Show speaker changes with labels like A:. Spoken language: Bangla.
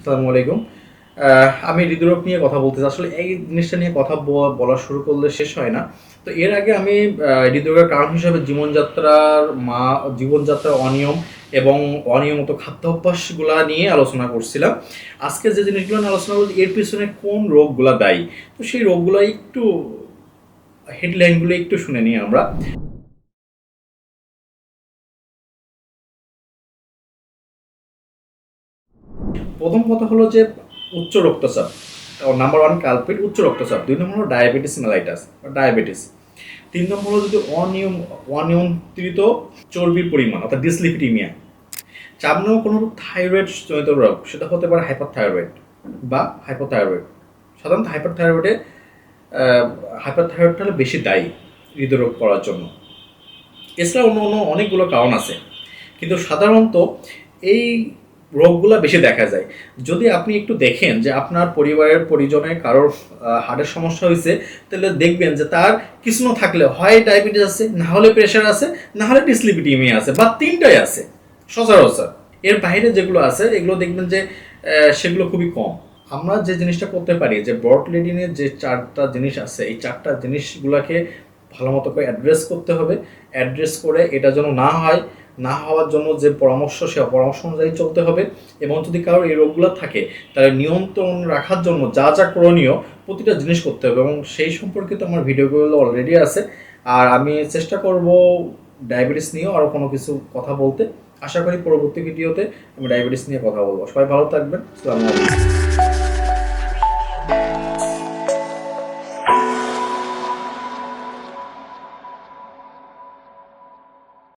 A: আসসালামু আলাইকুম। আমি হৃদরোগ নিয়ে কথা বলতে। আসলে এই জিনিসটা নিয়ে কথা বলা শুরু করলে শেষ হয় না। তো এর আগে আমি হৃদরোগের কারণ হিসাবে জীবনযাত্রার মা, জীবনযাত্রার অনিয়ম এবং অনিয়মিত খাদ্যাভ্যাসগুলা নিয়ে আলোচনা করছিলাম। আজকে যে জিনিসগুলো নিয়ে আলোচনা করছি এর পিছনে কোন রোগগুলা দায়ী? তো সেই রোগগুলো একটু হেডলাইনগুলো একটু শুনে নিই আমরা। প্রথম কথা হলো যে উচ্চ রক্তচাপ নাম্বার ওয়ান কালপিট উচ্চ রক্তচাপ, দুই নম্বর হলো ডায়াবেটিস মেলাইটাস ডায়াবেটিস তিন নম্বর হলো যদি অনিয়ম, অনিয়ন্ত্রিত চর্বির পরিমাণ, অর্থাৎ ডিসলিপিডিমিয়া চার নম্বর কোনো থাইরয়েড জনিত রোগ, সেটা হতে পারে হাইপারথাইরয়েড বা হাইপোথাইরয়েড সাধারণত হাইপারথাইরয়েডে হাইপারথাইরয়েডটা হলো বেশি দায়ী হৃদরোগ করার জন্য। এছাড়া অন্য অন্য অনেকগুলো কারণ আছে। কিন্তু সাধারণত এই রোগগুলো বেশি দেখা যায়। যদি আপনি একটু দেখেন যে আপনার পরিবারের পরিজনের কারোর হার্টের সমস্যা হয়েছে, তাহলে দেখবেন যে তার কিছু না থাকলে হয় ডায়াবেটিস আছে, না হলে প্রেশার আছে, না হলে ডিসলিপিডিমিয়া আছে, বা তিনটাই আছে, সচরাচর। এর বাইরে যেগুলো আছে, এগুলো দেখবেন যে সেগুলো খুবই কম। আমরা যে জিনিসটা করতে পারি, যে ব্রড লেডিনের যে চারটা জিনিস আছে, এই চারটা জিনিসগুলোকে ভালো মতো করে অ্যাড্রেস করতে হবে। অ্যাড্রেস করে এটা যেন না হয় না হওয়ার জন্য যে পরামর্শ, সে পরামর্শ অনুযায়ী চলতে হবে এবং যদি কারোর এই রোগগুলো থাকে, তাহলে নিয়ন্ত্রণ রাখার জন্য যা যা করণীয় প্রতিটা জিনিস করতে হবে এবং সেই সম্পর্কিত আমার ভিডিওগুলো অলরেডি আছে। আর আমি চেষ্টা করব ডায়াবেটিস নিয়েও আরও কোনো কিছু কথা বলতে। আশা করি পরবর্তী ভিডিওতে আমি ডায়াবেটিস নিয়ে কথা বলব। সবাই ভালো থাকবেন। আলাইকুম।